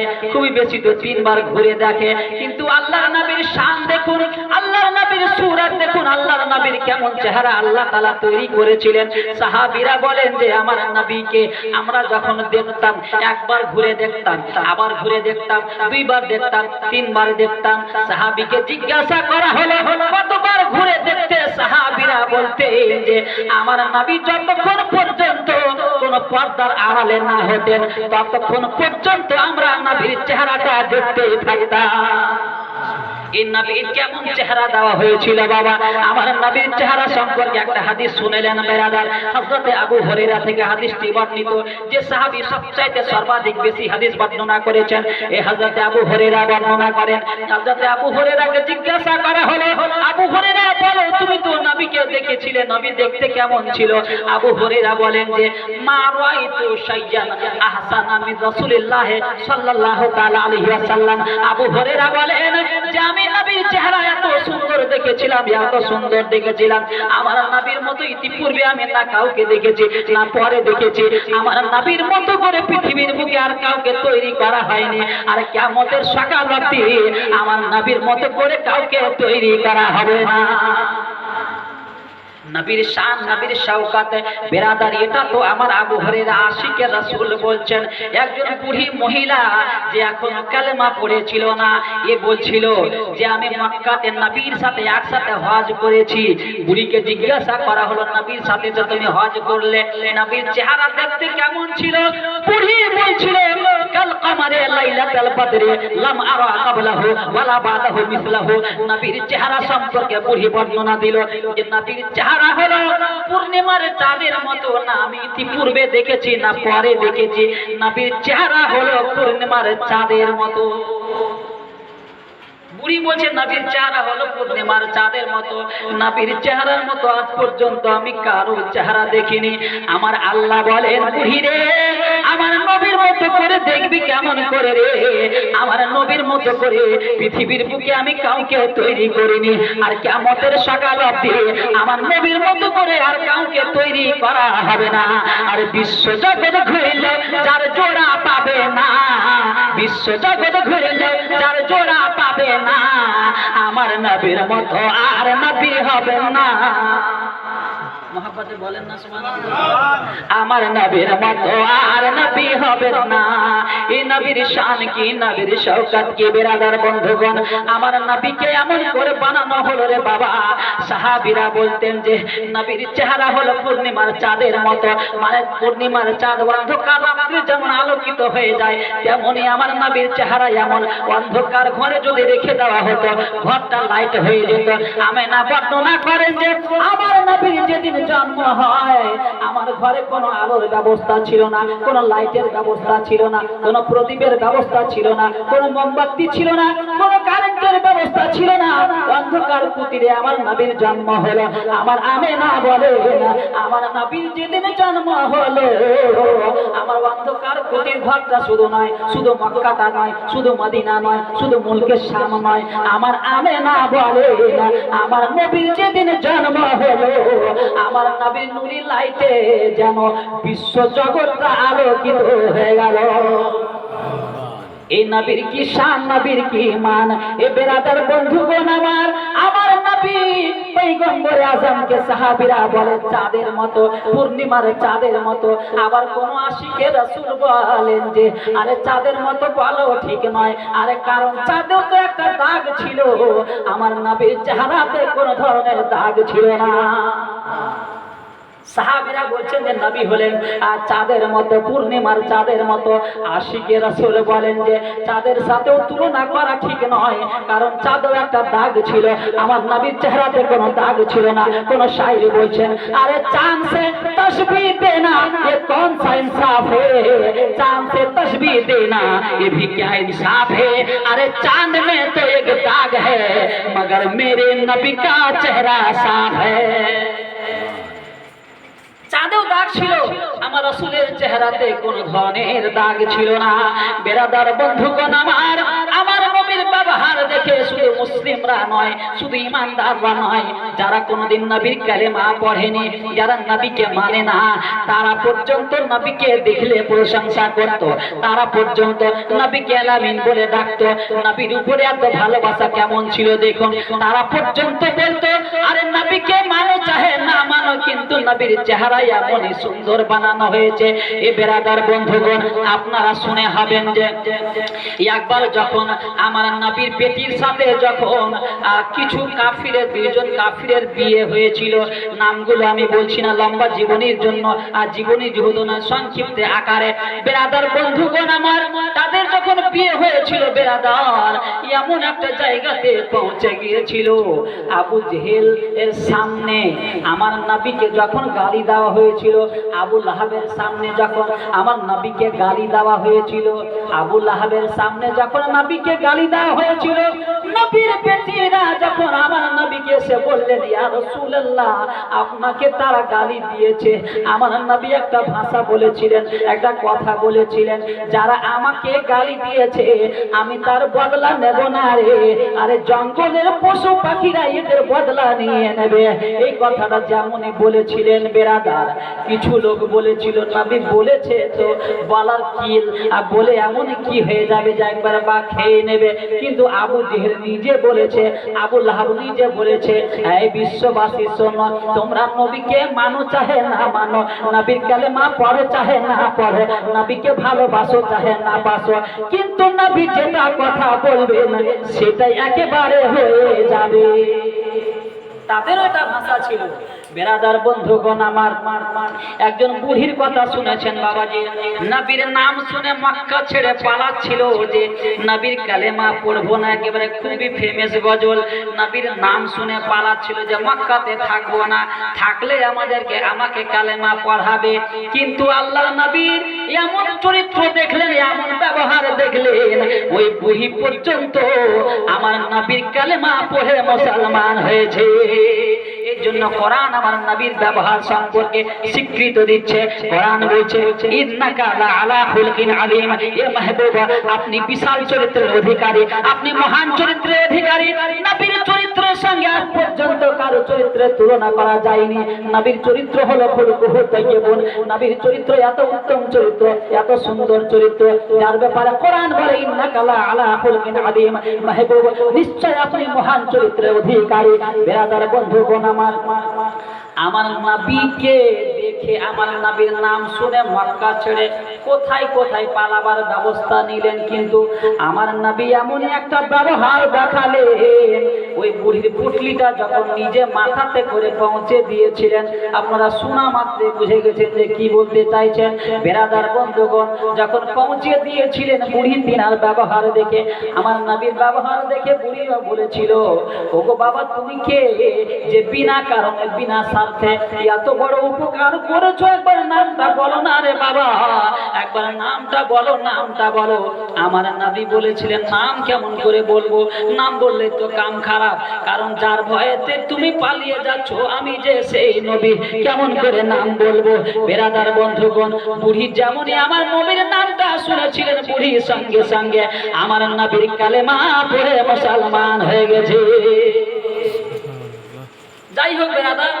দেখে খুবই বেশি তো তিনবার ঘুরে দেখে। কিন্তু আল্লাহ নবীর শান দেখুন আল্লাহর নবীর সুরাত দেখুন, আল্লাহর নবীর কেমন চেহারা আল্লাহ তাআলা তৈরি করেছিলেন। সাহাবীরা বলেন যে, আমার নবীকে আমরা যখন দেখতাম, একবার ঘুরে দেখতাম, আবার ঘুরে দেখতাম, দুইবার দেখতাম, তিনবার দেখতাম। সাহাবীকে জিজ্ঞাসা করা হলো, কতবার ঘুরে দেখতে? সাহাবীরা বলতে যে, আমার নবী যতক্ষণ পর্যন্ত কোন পর্দার আড়ালে না হতেন, ততক্ষণ পর্যন্ত আমরা নবীর চেহারাটা দেখতে থাকতাম এই নবীর কেমন চেহারা দেওয়া হয়েছিল বাবা? আমার নবীর চেহারা সম্পর্কে একটা হাদিস শুনেলেন হযরতে আবু হুরায়রা থেকে হাদিসটি বর্ণিত। যে সাহাবী সবচাইতে সর্বাধিক বেশি হাদিস বর্ণনা করেছেন এই হযরতে আবু হুরায়রা বর্ণনা করেন। হযরতে আবু হুরায়রাকে জিজ্ঞাসা করা হলো, আবু হুরায়রা, বলো, তুমি তো নবীকে দেখেছিলে, নবী দেখতে কেমন ছিল? আবু হুরায়রা বলেন যে, মা রাআইতু শাইয়ান আহসানা মিন আবু হুরায়রা বলেন যে, আমি নবীর চেহারা এত সুন্দর দেখেছিলাম, এত সুন্দর দেখেছিলাম। আমার নবীর মতো ইতিপূর্বে আমি না কাউকে দেখেছি, না পরে দেখেছি। আমার নবীর মতো করে পৃথিবীর বুকে আর কাউকে তৈরি করা হয়নি। আর কেমতের সকাল আমার নবীর মতো করে কাউকে তৈরি করা হবে না। নবীর শান, নবীর শওকাতে। বেরাদার, এটা তো আমার আবু হরেরা আশিকের রাসূল বলছেন। একজন বুড়ি মহিলা যে এখনও কালেমা পড়েছিল না, এ বলছিল যে আমি মক্কাতে নবীর সাথে একসাথে হজ করেছি। বুড়িকে জিজ্ঞাসা করা হলো, নবীর সাথে যে তুমি হজ করলে? নবীর চেহারা দেখতে কেমন ছিল? বুড়ি বলছিল, কাল কামারে লাইলাতুল বদরে, লাম আরা ক্বাবলাহু ওয়ালা বাদাহু মিসলাহু। নবীর চেহারা সম্পর্কে বুড়ি বর্ণনা দিল যে নবীর চেহারা হলো পূর্ণিমার চাঁদের মতো না, আমি ইতিপূর্বে দেখেছি না পরে দেখেছি। নবীর চেহারা হলো পূর্ণিমার চাঁদের মতো। বুড়ি বলছে নবীর চেহারা হলো পূর্ণিমার চাঁদের মতো। নবীর চেহারার মতো আজ পর্যন্ত আমি কারও চেহারা দেখিনি। আমার আল্লাহ বলেন, বুড়ি রে, আমার নবীর মতো করে দেখবি কেমন করে রে? আমার নবীর মতো করে পৃথিবীর বুকে আমি কাউকে তৈরি করিনি। আর কেমতের সকাল অবধি আমার নবীর মতো করে আর কাউকে তৈরি করা হবে না। আর বিশ্ব জগৎ ঘুরলে যার জোড়া পাবে না। বিশ্ব জগৎ ঘুরলে যার জোড়া পাবে না। আমার নবীর মতো আর নবী হবে না। মহাব্বতে বলেন না আমার নবীর মতো আর নবী হবে না। এই নবীর শান কি নবীর শওকত কি বেরাদার বন্ধুগণ? আমার নবীকে এমন করে বানানো হলো রে বাবা। সাহাবীরা বলতেন যে নবীর চেহারা হলো পূর্ণিমার চাঁদের মতো। মানে পূর্ণিমার চাঁদ অন্ধকার রাত্রি যেমন আলোকিত হয়ে যায় তেমনই আমার নবীর চেহারা এমন। অন্ধকার ঘরে যদি রেখে দেওয়া হতো ঘরটা লাইট হয়ে যেত। আমি না বর্ণনা করেন যে আমার নবীর যেদিন জন্ম হয়, আমার ঘরে কোনো আলোর ব্যবস্থা ছিল না, কোনো লাইটের ব্যবস্থা ছিল না, কোনো প্রদীপের ব্যবস্থা ছিল না, কোনো মোমবাতি ছিল না, কোনো কারেন্টের ব্যবস্থা ছিল না। অন্ধকার কুটিরে আমার নবীর জন্ম হলো। আমার আমে না বলে, আমার নবীর যেদিন জন্ম হলো, আমার অন্ধকার কুটির ঘরটা শুধু নয়, শুধু মক্কাটা নয়, শুধু মদিনা নয়, শুধু মুলকের শাম নয়। আমার আমে না বলে, আমার নবীর যেদিন জন্ম হলো আমার নবীর নুরি লাইটে যেন বিশ্ব জগৎটা আলোকিত হয়ে গেল। এই নবীর কি শান, নবীর কি মান? এ বেরাদার বন্ধুগণ আমার আমার নবী পৈগম্বর আজমকে সাহাবীরা বলে, চাঁদের মতো, পূর্ণিমার চাঁদের মতো। আবার কোন আশিকে রাসূল বলেন যে, আরে চাঁদের মতো বলো, ঠিক নয়। আরে কারণ চাঁদেও তো একটা দাগ ছিল। আমার নাবির চেহারাতে কোনো ধরনের দাগ ছিল না। সাহাবিরা বলছেন যে নবী হলেন, আর চাঁদের মতো পূর্ণিমার চাঁদের মতো আশিকে আসলে বলেন যে, চাঁদের সাথেও তুলনা করা ঠিক নয়, কারণ চাঁদও একটা দাগ ছিল, আমার নবীর চেহারাতে কোনো দাগ ছিল না, কোনো শায়রি বলছেন, আরে চাঁদ সে দে দেনা এ কোন ইনসাফ হে? চাঁদ সে দে না, এ ভি ক্যা ইনসাফ হে? আরে চাঁদ মে তো এক দাগ হে, মগর মেরে নবী কা চেহারা সাফ হে। চাঁদেও দাগ ছিল। আমার রসুলের চেহারাতে কোন ধরনের দাগ ছিল না। বেরাদার বন্ধুগণ আমার আমার নবীর ব্যবহার দেখে শুধু মুসলিমরা নয়, শুধু ইমানদাররা নয়, যারা নবীর কালেমা পড়েনি, যারা নবীকে মানে না, তারা পর্যন্ত নবীকে দেখলে প্রশংসা করত। তারা পর্যন্ত নবীকে আলামিন বলে ডাকতো। নবীর উপরে এত ভালোবাসা কেমন ছিল দেখুন। তারা পর্যন্ত বলতো, আরে নবীকে মানো কিন্তু নবীর চেহারা এমনই সুন্দর বানানো হয়েছে। এ বেরাদার বন্ধুগণ, আপনারা শুনে হবেন যে, একবার যখন আমার নবীর পেটির সাথে যখন কিছু কাফিরের, দুইজন কাফিরের বিয়ে হয়েছিল, নামগুলো আমি বলছি না, লম্বা জীবনীর জন্য আর জীবনী যুহদনা সংক্ষিপ্ত আকারে। বেরাদার বন্ধুগণ আমার, তাদের যখন বিয়ে হয়েছিল, বেরাদার এমন একটা জায়গাতে পৌঁছে গিয়েছিল। আবু জেহেল এর সামনে আমার নবীকে যখন গালি দেওয়া হয়েছিল আবুল লাহাবের সামনে যখন আমার নবীকে গালি দেওয়া হয়েছিল আবুল লাহাবের সামনে যখন নবীকে গালি দেওয়া হয়েছিল নবীর বেটিরা যখন আমার নবীকে বললেন, ইয়া রাসূলুল্লাহ, আপনাকে তারা গালি দিয়েছে। আমার নবী একটা ভাষা বলেছিলেন, একটা কথা বলেছিলেন, যারা আমাকে গালি দিয়েছে, আমি তার বদলা নেব না রে। আরে জঙ্গলের পশু পাখিরা এদের বদলা নিয়ে নেবে। এই কথাটা যেমনই বলেছিলেন বেরাদার, কিছু লোক বলেছিল, নবী বলেছে তো, বলার কিল আর বলে এমন কি হয়ে যাবে যে একবার বা খেয়ে নেবে। কিন্তু আবু জেহেল নিজে বলেছে আবু লাহাব নিজে বলেছে, এই বিশ্ববাসী, শোনো, তোমরা নবীকে মানো, চাহে না মানো, নবীর কালেমা পরে চাহে না পড়ে, নবীকে ভালোবাসো, চাহে না বাসো, কিন্তু নবী যেটা কথা বলবেন, সেটাই একেবারে হয়ে যাবে। তাদেরও এটা ভাষা ছিল। বেরাদার বন্ধুগণ আমার, একজন বুড়ির কথা শুনেছেন বাবাজি। নবীর নাম শুনে মক্কা ছেড়ে পালাচ্ছিল যে, নবীর কালেমা পড়ব না, একেবারে খুবই ফেমাস গজল। নবীর নাম শুনে পালাচ্ছিল যে, মক্কাতে থাকব না, থাকলে আমাদেরকে, আমাকে কালেমা পড়াবে। কিন্তু আল্লাহ নবীর এমন চরিত্র দেখলেন, এমন ব্যবহার দেখলেন ওই বুহি পর্যন্ত আমার নাবির কালেমা পড়ে মুসলমান হয়েছে। এই জন্য কোরআন আমার নবীর ব্যবহার সম্পর্কে স্বীকৃত দিচ্ছে। কোরআন বলছে, ইন্নাকা আলা খুলকিন আলিম। এ মাহবুবা, আপনি বিশাল চরিত্রের অধিকারী, আপনি মহান চরিত্রের অধিকারী। পর্যন্ত কারও চরিত্রের তুলনা করা যায়নি। নবীর চরিত্র হলো খুলকুহু তাইয়্যিবুন নবীর চরিত্র এত উত্তম চরিত্র, এত সুন্দর চরিত্র। যার ব্যাপারে কোরআন বলে, ইন্নাকা লা আলা খুলকিন আলিম মাহবুব, নিশ্চয় আপনি মহান চরিত্রের অধিকারী। বেরাদার বন্ধুগণ আমার। আমার নবীকে দেখে আমার নবীর নাম শুনে মক্কা ছেড়ে কোথায় কোথায় পালাবার ব্যবস্থা নিলেন কিন্তু আমার নাবি এমনই একটা ব্যবহার দেখালেন পুটলিটা যখন নিজে মাথাতে করে পৌঁছে দিয়েছিলেন, আপনারা শোনা মাত্রে বুঝে গেছেন যে কি বলতে চাইছেন। বেরাদার বন্ধুগণ, যখন পৌঁছে দিয়েছিলেন বুড়ি তিনার ব্যবহার দেখে, আমার নবীর ব্যবহার দেখে বুড়িও বলেছিল, ওগো বাবা, তুমি কে? যে বিনা কারণে, বিনা স্বার্থে এত বড় উপকার করেছ, একবার নামটা বলো না রে বাবা, একবার নামটা বলো নামটা বলো। আমার নাবি বলেছিলেন, নাম কেমন করে বলব? নাম বললে তো কাম খারাপ কারণ যার ভয়েতে তুমি পালিয়ে যাচ্ছ, আমি যে সেই নবী, কেমন করে নাম বলব? বেরাদার বন্ধুগণ, বুড়ি যেমনই আমার নবীর নামটা শুনেছিলেন, বুড়ির সঙ্গে সঙ্গে আমার নবীর কালেমা পড়ে মুসলমান হয়ে গেছে। যাই হোক বেরাদার